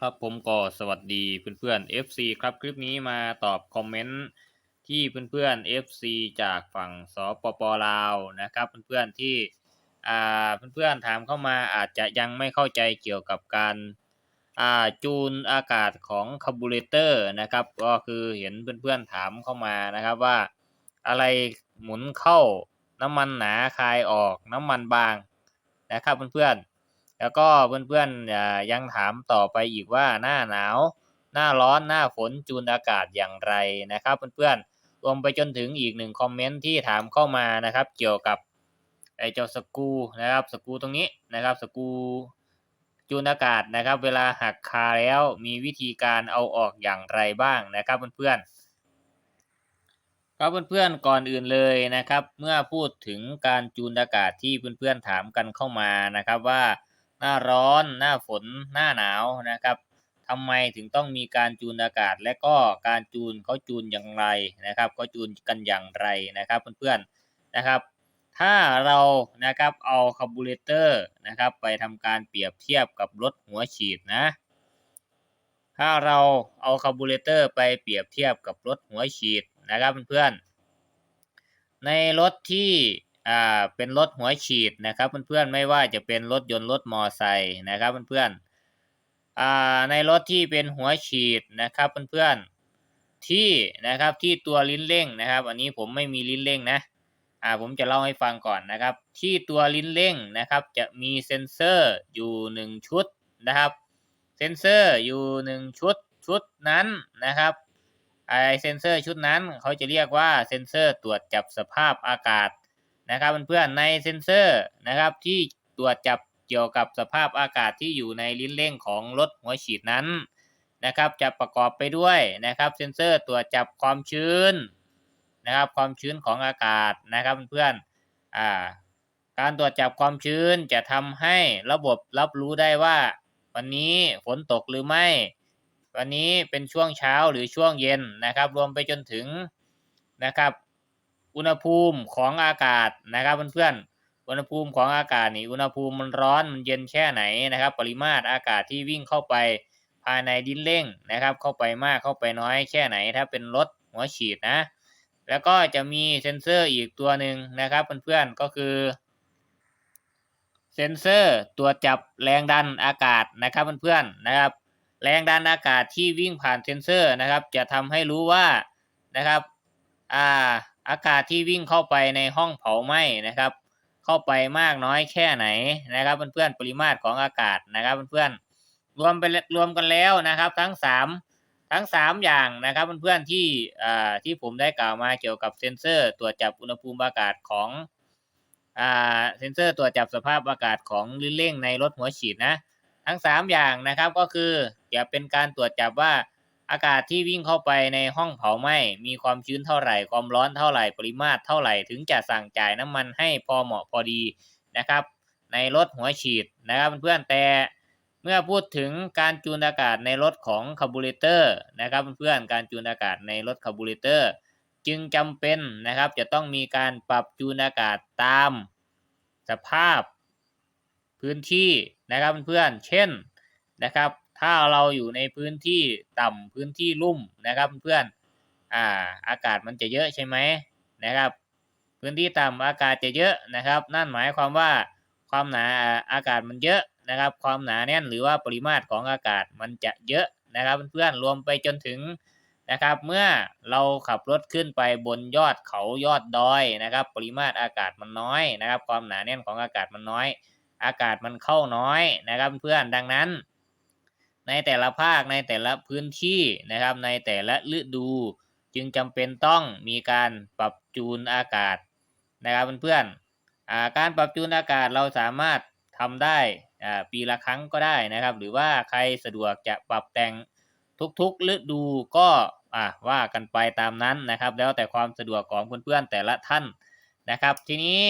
ครับผมก็สวัสดีเพื่อนๆ FC ครับคลิปนี้มาตอบคอมเมนต์ที่เพื่อนๆ FC จากฝั่งสปปลาวนะครับเพื่อนๆที่อ่าเพื่อนๆถามเข้ามาอาจจะยังไม่เข้าใจเกี่ยวกับการอ่าจูนอากาศของคาร์บูเรเตอร์นะครับก็คือเห็นเพื่อนๆถามเข้ามานะครับว่าอะไรหมุนเข้าน้ำมันหนาคายออกน้ำมันบางนะครับเพื่อนๆ แล้วก็เพื่อนๆยังถามต่อไปอีกว่าหน้าหนาว หน้าร้อนหน้าฝนจูนอากาศอย่างไรนะครับ เพื่อนๆรวมไปจนถึงอีกหนึ่งคอมเมนต์ที่ถามเข้ามานะครับ เกี่ยวกับไอเจ้าสกูนะครับสกูตรงนี้นะครับสกูจูนอากาศนะครับ เวลาหักคาแล้วมีวิธีการเอาออกอย่างไรบ้างนะครับเพื่อนๆครับเพื่อนๆก่อนอื่นเลยนะครับ เมื่อพูดถึงการจูนอากาศที่เพื่อนๆถามกันเข้ามานะครับว่า หน้าร้อน หน้าฝน หน้าหนาวนะครับทำไมถึงต้องมีการจูนอากาศ และก็การจูนเขาจูนอย่างไรนะครับเขาจูนกันอย่างไรนะครับเพื่อนๆนะครับ ถ้าเรานะครับเอาคาร์บูเรเตอร์นะครับไปทำการเปรียบเทียบกับรถหัวฉีดนะถ้าเราเอาคาร์บูเรเตอร์ไปเปรียบเทียบกับรถหัวฉีดนะครับเพื่อนๆในรถที่ อ่าเป็นรถหัวฉีดนะครับ เพื่อนๆไม่ว่าจะเป็นรถยนต์รถมอไซค์นะครับเพื่อนๆอ่าในรถที่เป็นหัวฉีดนะครับเพื่อนๆที่นะครับที่ตัวลิ้นเร่งนะครับ อันนี้ผมไม่มีลิ้นเร่งนะอ่าผมจะเล่าให้ฟังก่อนนะครับ ที่ตัวลิ้นเร่งนะครับจะมีเซ็นเซอร์อยู่หนึ่งชุดนะครับเซ็นเซอร์อยู่หนึ่งชุดชุดนั้นนะครับไอเซ็นเซอร์ชุดนั้นเขาจะเรียกว่าเซ็นเซอร์ตรวจจับสภาพอากาศ นะครับเพื่อนๆในเซ็นเซอร์นะครับที่ตรวจจับเกี่ยวกับสภาพอากาศที่อยู่ในลิ้นเร่งของรถหัวฉีดนั้นนะครับจะประกอบไปด้วยนะครับเซ็นเซอร์ตรวจจับความชื้นนะครับความชื้นของอากาศนะครับเพื่อนๆอ่าการตรวจจับความชื้นจะทำให้ระบบรับรู้ได้ว่า วันนี้ฝนตกหรือไม่ วันนี้เป็นช่วงเช้าหรือช่วงเย็นนะครับ รวมไปจนถึงนะครับ อุณหภูมิของอากาศนะครับเพื่อนๆอุณหภูมิของอากาศนี่อุณหภูมิมันร้อนมันเย็นแค่ไหนนะครับ ปริมาตรอากาศที่วิ่งเข้าไปภายในดินเร่งนะครับ เข้าไปมากเข้าไปน้อยแค่ไหน ถ้าเป็นรถหัวฉีดนะ แล้วก็จะมีเซ็นเซอร์อีกตัวหนึ่งนะครับเพื่อนๆก็คือเซ็นเซอร์ตรวจับแรงดันอากาศนะครับเพื่อนๆนะครับ แรงดันอากาศที่วิ่งผ่านเซ็นเซอร์นะครับ จะทำให้รู้ว่านะครับอ่า อากาศที่วิ่งเข้าไปในห้องเผาไหม้นะครับ เข้าไปมากน้อยแค่ไหนนะครับเพื่อนๆปริมาตรของอากาศนะครับเพื่อนๆรวมไปรวมกันแล้วนะครับ ทั้งสามทั้งสามอย่างนะครับเพื่อนๆที่อ่าที่ผมได้กล่าวมาเกี่ยวกับเซ็นเซอร์ตรวจจับอุณหภูมิอากาศของอ่าเซ็นเซอร์ตรวจจับสภาพอากาศของลิ้นเร่งในรถหัวฉีดนะ ทั้งสามอย่างนะครับก็คือจะเป็นการตรวจจับว่า อากาศที่วิ่งเข้าไปในห้องเผาไหม้มีความชื้นเท่าไหร่ ความร้อนเท่าไหร่ ปริมาตรเท่าไหร่ ถึงจะสั่งจ่ายน้ำมันให้พอเหมาะพอดีนะครับ ในรถหัวฉีดนะครับเพื่อนแต่เมื่อพูดถึงการจูนอากาศในรถของคาร์บูเรเตอร์นะครับเพื่อนการจูนอากาศในรถคาร์บูเรเตอร์จึงจำเป็นนะครับจะต้องมีการปรับจูนอากาศตามสภาพพื้นที่นะครับเพื่อนเช่นนะครับ ถ้าเราอยู่ในพื้นที่ต่ำพื้นที่ลุ่มนะครับเพื่อนอ่าอากาศมันจะเยอะใช่ไหมนะครับ พื้นที่ต่ำอากาศจะเยอะนะครับ นั่นหมายความว่าความหนาอากาศมันเยอะนะครับ ความหนาแน่นหรือว่าปริมาตรของอากาศมันจะเยอะนะครับเพื่อนๆรวมไปจนถึงนะครับ เมื่อเราขับรถขึ้นไปบนยอดเขายอดดอยนะครับ ปริมาตรอากาศมันน้อยนะครับ ความหนาแน่นของอากาศมันน้อย อากาศมันเข้าน้อยนะครับ เพื่อนดังนั้น ในแต่ละภาคในแต่ละพื้นที่นะครับ ในแต่ละฤดู จึงจำเป็นต้องมีการปรับจูนอากาศนะครับเพื่อนๆอ่าการปรับจูนอากาศเราสามารถทำได้ปีละครั้งก็ได้นะครับ หรือว่าใครสะดวกจะปรับแต่งทุกๆฤดูก็ว่ากันไปตามนั้นนะครับ แล้วแต่ความสะดวกของเพื่อนๆแต่ละท่านนะครับ ทีนี้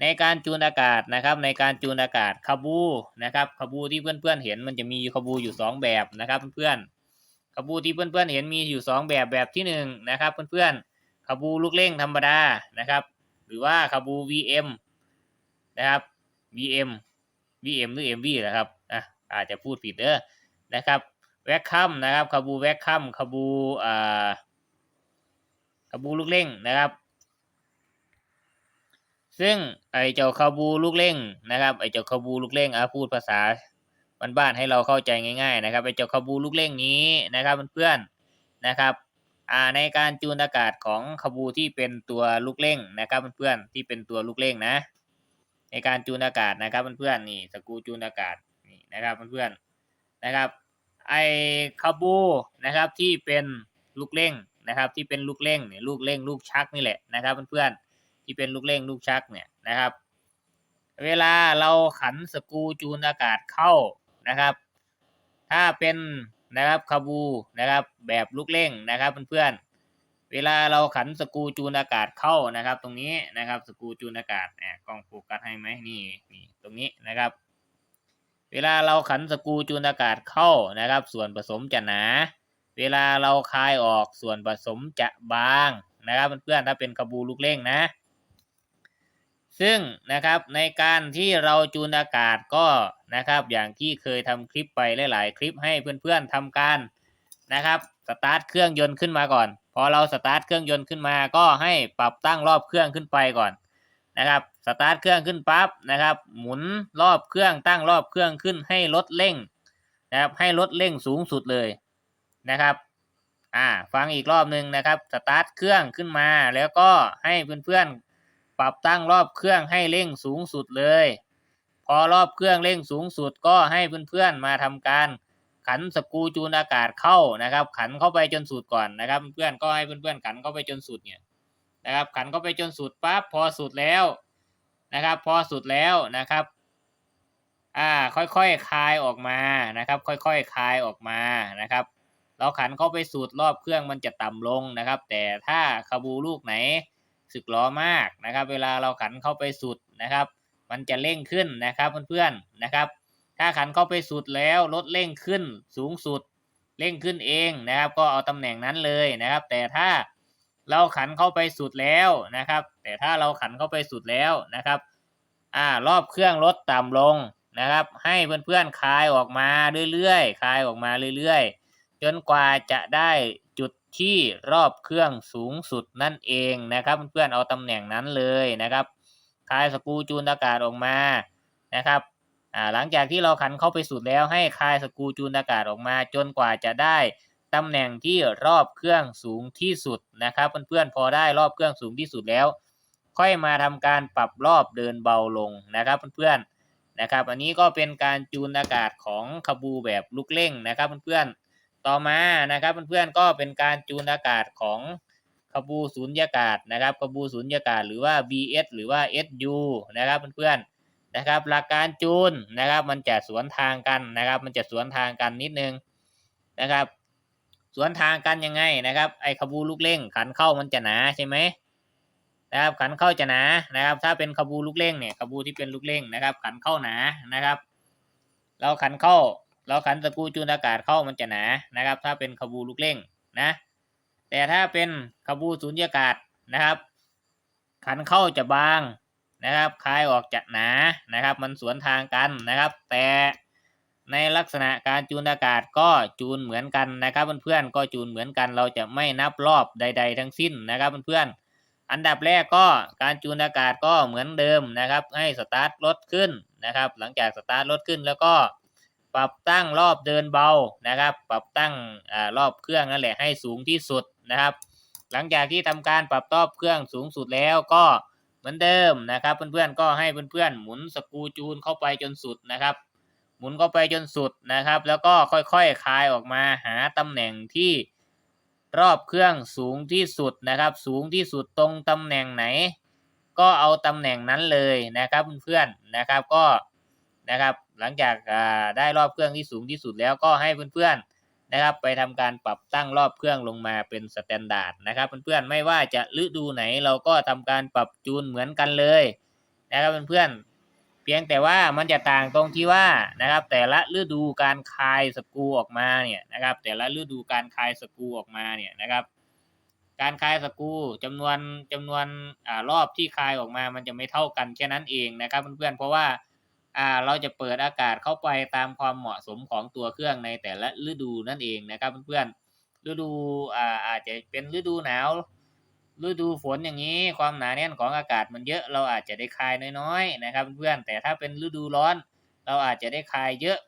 ในการจูนอากาศนะครับในการจูนอากาศคาบูนะครับคาบูที่เพื่อนๆเห็นมันจะมีคาบูอยู่สองแบบนะครับเพื่อนๆคาบูที่เพื่อนๆเห็นมีอยู่สองแบบแบบที่หนึ่งนะครับเพื่อนๆคาบูลูกเร่งธรรมดานะครับ หรือว่าคาบู VM นะครับ VM VM หรือ MV นะครับอะอาจจะพูดผิดเด้อนะครับแวคคัมนะครับคาบูแวคคัมคาบูอ่าคาบูลูกเล่งนะครับ ซึ่งไอเจ้าคาบูลูกเล่งนะครับไอเจ้าคาบูลูกเล่งอะพูดภาษาบ้านๆให้เราเข้าใจง่าย ๆ นะครับไอเจ้าคาบูลูกเล่งนี้นะครับเพื่อนๆนะครับอ่าในการจูนอากาศของคาบูที่เป็นตัวลูกเล่งนะครับเพื่อนๆที่เป็นตัวลูกเล่งนะ ในการจูนอากาศนะครับเพื่อนๆนี่สกูจูนอากาศนี่นะครับเพื่อนๆนะครับไอคาบูนะครับที่เป็นลูกเล่งนะครับที่เป็นลูกเล่งเนี่ยลูกเล่งลูกชักนี่แหละนะครับเพื่อนๆ ที่เป็นลูกเล่งลูกชักเนี่ยนะครับ เวลาเราขันสกูจูนอากาศเข้านะครับ ถ้าเป็นนะครับคาบูนะครับ แบบลูกเล่งนะครับเพื่อนๆเวลาเราขันสกูจูนอากาศเข้านะครับ ตรงนี้นะครับสกูจูนอากาศเนี่ยกล้องโฟกัสให้ไหมนี่นี่ตรงนี้นะครับ เวลาเราขันสกูจูนอากาศเข้านะครับ ส่วนผสมจะหนา เวลาเราคายออกส่วนผสมจะบางนะครับเพื่อนๆถ้าเป็นคาบูลูกเล่งนะ ซึ่งนะครับในการที่เราจูนอากาศก็นะครับ อย่างที่เคยทำคลิปไปหลาย ๆ คลิปให้เพื่อนๆทำการนะครับสตาร์ทเครื่องยนต์ขึ้นมาก่อน พอเราสตาร์ทเครื่องยนต์ขึ้นมา ก็ให้ปรับตั้งรอบเครื่องขึ้นไปก่อนนะครับสตาร์ทเครื่องขึ้นปั๊บนะครับ หมุนรอบเครื่องตั้งรอบเครื่องขึ้นให้รถเร่งนะครับให้รถเร่งสูงสุดเลยนะครับอ่าฟังอีกรอบหนึ่งนะครับสตาร์ทเครื่องขึ้นมาแล้วก็ให้เพื่อนๆ ปรับตั้งรอบเครื่องให้เร่งสูงสุดเลย พอรอบเครื่องเร่งสูงสุดก็ให้เพื่อนๆมาทำการ ขันสกูจูนอากาศเข้านะครับ ขันเข้าไปจนสุดก่อนนะครับ เพื่อนก็ให้เพื่อนๆขันเข้าไปจนสุดเนี่ยนะครับ ขันเข้าไปจนสุดปั๊บพอสุดแล้วนะครับ พอสุดแล้วนะครับอ่าค่อยๆคคายออกมานะครับ ค่อยๆคคายออกมานะครับ เราขันเข้าไปสุดรอบเครื่องมันจะต่ำลงนะครับ แต่ถ้าคาบูลูกไหน สึกล้อมากนะครับ เวลาเราขันเข้าไปสุดนะครับ มันจะเร่งขึ้นนะครับเพื่อนๆนะครับ ถ้าขันเข้าไปสุดแล้วรถเร่งขึ้นสูงสุดเร่งขึ้นเองนะครับ ก็เอาตำแหน่งนั้นเลยนะครับ แต่ถ้าเราขันเข้าไปสุดแล้วนะครับ แต่ถ้าเราขันเข้าไปสุดแล้วนะครับอ่ารอบเครื่องลดต่ำลงนะครับ ให้เพื่อนๆคลายออกมาเรื่อยๆคลายออกมาเรื่อยๆ จนกว่าจะได้จุด ที่รอบเครื่องสูงสุดนั่นเองนะครับเพื่อนๆเอาตำแหน่งนั้นเลยนะครับคลายสกูจูนอากาศออกมานะครับหลังจากที่เราขันเข้าไปสุดแล้วให้คลายสกูจูนอากาศออกมา จนกว่าจะได้ตำแหน่งที่รอบเครื่องสูงที่สุดนะครับเพื่อนๆพอได้รอบเครื่องสูงที่สุดแล้ว ค่อยมาทำการปรับรอบเดินเบาลงนะครับเพื่อนๆนะครับ อันนี้ก็เป็นการจูนอากาศของคาบูแบบลูกเร่งนะครับเพื่อนๆ ต่อมานะครับเพื่อนๆก็เป็นการจูนอากาศของคาบูสูญญากาศนะครับคาบูสูญญากาศหรือว่า BS หรือว่า SU นะครับเพื่อนๆนะครับ หลักการจูนนะครับ มันจะสวนทางกันนะครับ มันจะสวนทางกันนิดนึงนะครับ สวนทางกันยังไงนะครับ ไอ้คาบูลูกเร่ง ขันเข้ามันจะหนาใช่ไหมนะครับ ขันเข้าจะหนานะครับ ถ้าเป็นคาบูลูกเร่งเนี่ยคาบูที่เป็นลูกเร่งนะครับ ขันเข้าหนานะครับ เราขันเข้า เราขันสกรูจูนอากาศเข้ามันจะหนานะครับ ถ้าเป็นคาบูลูกเร่งนะ แต่ถ้าเป็นคาบูสูญญากาศนะครับ ขันเข้าจะบางนะครับคลายออกจะหนานะครับ มันสวนทางกันนะครับ แต่ในลักษณะการจูนอากาศก็จูนเหมือนกันนะครับเพื่อนๆก็จูนเหมือนกัน เราจะไม่นับรอบใด ๆ ทั้งสิ้นนะครับเพื่อนๆอันดับแรกก็การจูนอากาศก็เหมือนเดิมนะครับ ให้สตาร์ทรถขึ้นนะครับ หลังจากสตาร์ทรถขึ้นแล้วก็ ปรับตั้งรอบเดินเบานะครับ ปรับตั้งอรอบเครื่องนั่นแหละให้สูงที่สุดนะครับ หลังจากที่ทำการปรับรอบเครื่องสูงสุดแล้วก็เหมือนเดิมนะครับ เพื่อนๆก็ให้เพื่อนๆหมุนสกูจูนเข้าไปจนสุดนะครับ หมุนเข้าไปจนสุดนะครับ แล้วก็ค่อยๆคคลายออกมาหาตำแหน่งที่รอบเครื่องสูงที่สุดนะครับ สูงที่สุดตรงตำแหน่งไหน ก็เอาตำแหน่งนั้นเลยนะครับเพื่อนๆนะครับก็ นะครับ หลังจากได้รอบเครื่องที่สูงที่สุดแล้วก็ให้เพื่อนๆนะครับ ไปทำการปรับตั้งรอบเครื่องลงมาเป็นสแตนดาร์ดนะครับเพื่อนๆไม่ว่าจะฤดูไหนเราก็ทำการปรับจูนเหมือนกันเลยนะครับเพื่อนๆเพียงแต่ว่ามันจะต่างตรงที่ว่านะครับ แต่ละฤดูการคายสกูออกมาเนี่ยนะครับ แต่ละฤดูการคายสกูออกมาเนี่ยนะครับการคายสกูจำนวนจำนวนอรอบที่คายออกมา มันจะไม่เท่ากันแค่นั้นเองนะครับเพื่อนๆเพราะว่า อ่าเราจะเปิดอากาศเข้าไปตามความเหมาะสมของตัวเครื่องในแต่ละฤดูนั่นเองนะครับเพื่อนๆฤดูอ่าอาจจะเป็นฤดูหนาว ฤดูฝนอย่างนี้ความหนาแน่นของอากาศมันเยอะเราอาจจะได้คายน้อยๆนะครับเพื่อนแต่ถ้าเป็นฤดูร้อน เราอาจจะได้คายเยอะ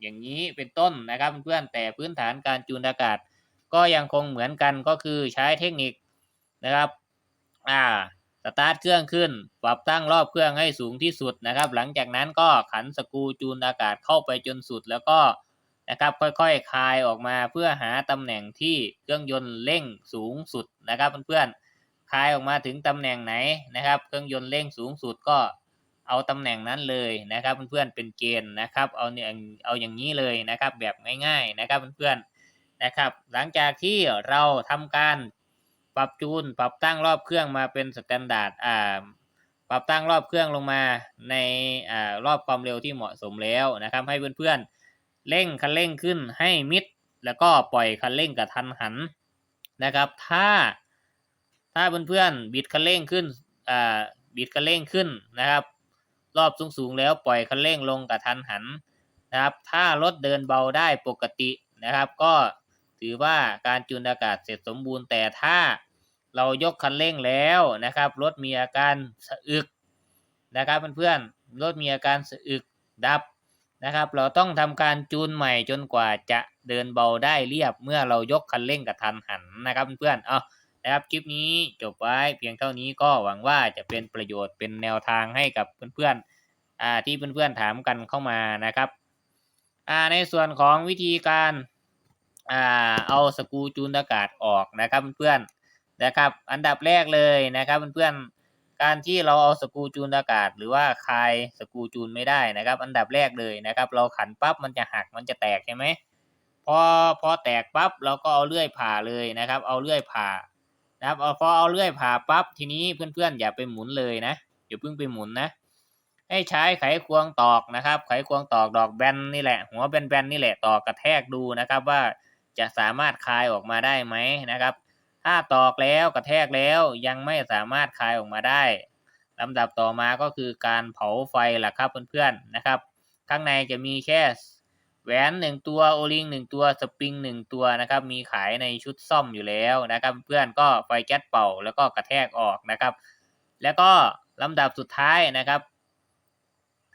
อย่างนี้เป็นต้นนะครับเพื่อนแต่พื้นฐานการจูนอากาศ ก็ยังคงเหมือนกันก็คือใช้เทคนิคนะครับ อ่า สตาร์ทเครื่องขึ้น ปรับตั้งรอบเครื่องให้สูงที่สุดนะครับ หลังจากนั้นก็ขันสกูจูนอากาศเข้าไปจนสุดแล้วก็นะครับค่อยๆคลายออกมาเพื่อหาตำแหน่งที่เครื่องยนต์เร่งสูงสุดนะครับเพื่อนๆคลายออกมาถึงตำแหน่งไหนนะครับ เครื่องยนต์เร่งสูงสุดก็เอาตำแหน่งนั้นเลยนะครับเพื่อนๆเป็นเกณฑ์นะครับ เอาเนี่ยเอาอย่างนี้เลยนะครับ แบบง่าย ๆนะครับเพื่อนๆนะครับ หลังจากที่เราทำการ ปรับจูน ปรับตั้งรอบเครื่องมาเป็นสแตนดาร์ดอ่าปรับตั้งรอบเครื่องลงมาในอ่ารอบความเร็วที่เหมาะสมแล้วนะครับ ให้เพื่อนๆเร่งคันเร่งขึ้นให้มิด แล้วก็ปล่อยคันเร่งกับทันหันนะครับ ถ้าถ้าเพื่อนๆบิดคันเร่งขึ้นอ่าบิดคันเร่งขึ้นนะครับ รอบสูงๆแล้วปล่อยคันเร่งลงกับทันหันนะครับ ถ้ารถเดินเบาได้ปกตินะครับ ก็ถือว่าการจูนอากาศเสร็จสมบูรณ์แต่ถ้า เรายกคันเร่งแล้วนะครับ รถมีอาการสะอึกนะครับเพื่อนๆรถมีอาการสะอึกดับนะครับ เราต้องทำการจูนใหม่จนกว่าจะเดินเบาได้เรียบเมื่อเรายกคันเร่งกับทันหันนะครับเพื่อนๆเอานะครับคลิปนี้จบไว้เพียงเท่านี้ก็หวังว่าจะเป็นประโยชน์เป็นแนวทางให้กับเพื่อนๆอ่าที่เพื่อนๆถามกันเข้ามานะครับอ่าในส่วนของวิธีการอ่าเอาสกูจูนอากาศออกนะครับเพื่อนๆ นะครับ อันดับแรกเลยนะครับเพื่อนๆการที่เราเอาสกูจูนอากาศ หรือว่าคลายสกูจูนไม่ได้นะครับ อันดับแรกเลยนะครับ เราขันปั๊บมันจะหักมันจะแตกใช่ไหมพอพอแตกปั๊บเราก็เอาเลื่อยผ่าเลยนะครับ เอาเลื่อยผ่านะครับพอเอาเลื่อยผ่าปั๊บทีนี้เพื่อนๆอย่าไปหมุนเลยนะอย่าเพิ่งไปหมุนนะให้ใช้ไขควงตอกนะครับ ไขควงตอกดอกแบนนี่แหละ หัวแบนๆนี่แหละตอกกระแทกดูนะครับ ว่าจะสามารถคลายออกมาได้ไหมนะครับ ถ้าตอกแล้วกระแทกแล้วยังไม่สามารถคลายออกมาได้ลำดับต่อมาก็คือการเผาไฟล่ะครับเพื่อนๆนะครับ ข้างในจะมีแค่แหวนหนึ่งตัวโอลิงหนึ่งตัวสปริงหนึ่งตัวนะครับ มีขายในชุดซ่อมอยู่แล้วนะครับ เพื่อนก็ไฟแก๊สเป่าแล้วก็กระแทกออกนะครับ แล้วก็ลำดับสุดท้ายนะครับ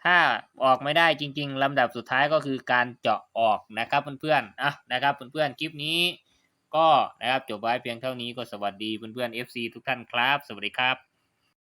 ถ้าออกไม่ได้จริง ๆลำดับสุดท้ายก็คือการเจาะออกนะครับเพื่อนๆอะนะครับเพื่อนๆคลิปนี้ ก็นะครับจบไว้เพียงเท่านี้ก็สวัสดีเพื่อนๆ FC ทุกท่านครับ สวัสดีครับ